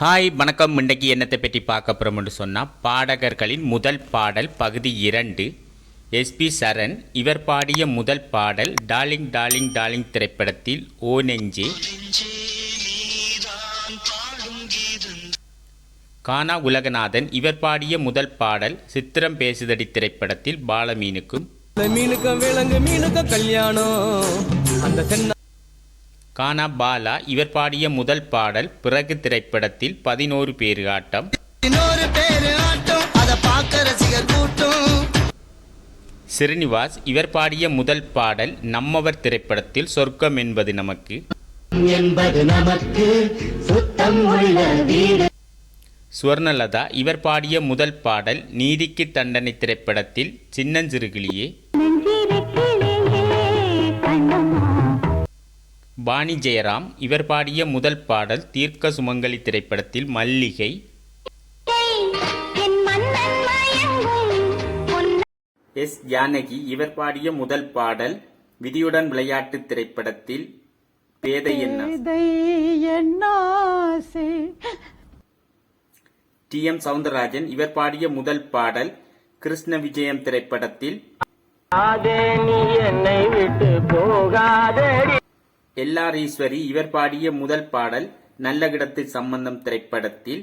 Hi வணக்கம். இன்றைக்கு என்னத்தை பற்றி பார்க்க போகிறோம்னு சொன்னால் பாடகர்களின் முதல் பாடல் பகுதி இரண்டு எஸ்பி சரண். இவர் பாடிய முதல் பாடல் டார்லிங் டார்லிங் டார்லிங் திரைப்படத்தில் ஓ நெஞ்சே. கானா உலகநாதன் இவர் பாடிய முதல் பாடல் சித்திரம் பேசுதடி திரைப்படத்தில் பாலமீனுக்கும். மீனுக்கும் விலங்கு மீனுக்கும் கல்யாணம். அந்த தென்ன கானா பாலா இவர் பாடிய முதல் பாடல் பிறகு திரைப்படத்தில் பதினோரு பேர் ஆட்டம். ஸ்ரீனிவாஸ் இவர் பாடிய முதல் பாடல் நம்மவர் திரைப்படத்தில் சொர்க்கம் என்பது நமக்கு. சுவர்ணலதா இவர் பாடிய முதல் பாடல் நீதிக்கு தண்டனை திரைப்படத்தில் சின்னஞ்சிறுகிளியே. பாணி ஜெயராம் இவர் பாடிய முதல் பாடல் தீர்க்க சுமங்கலி திரைப்படத்தில் மல்லிகை. எஸ் ஜானகி இவர் பாடிய முதல் பாடல் விதியுடன் விளையாட்டு திரைப்படத்தில் பேதை என்ன என்னாசை டி எம் சவுந்தரராஜன் இவர் பாடிய முதல் பாடல் கிருஷ்ண விஜயம் திரைப்படத்தில் எல்ஆர் ஈஸ்வரி இவர் பாடிய முதல் பாடல் நல்ல கிடத்து சம்பந்தம் திரைப்படத்தில்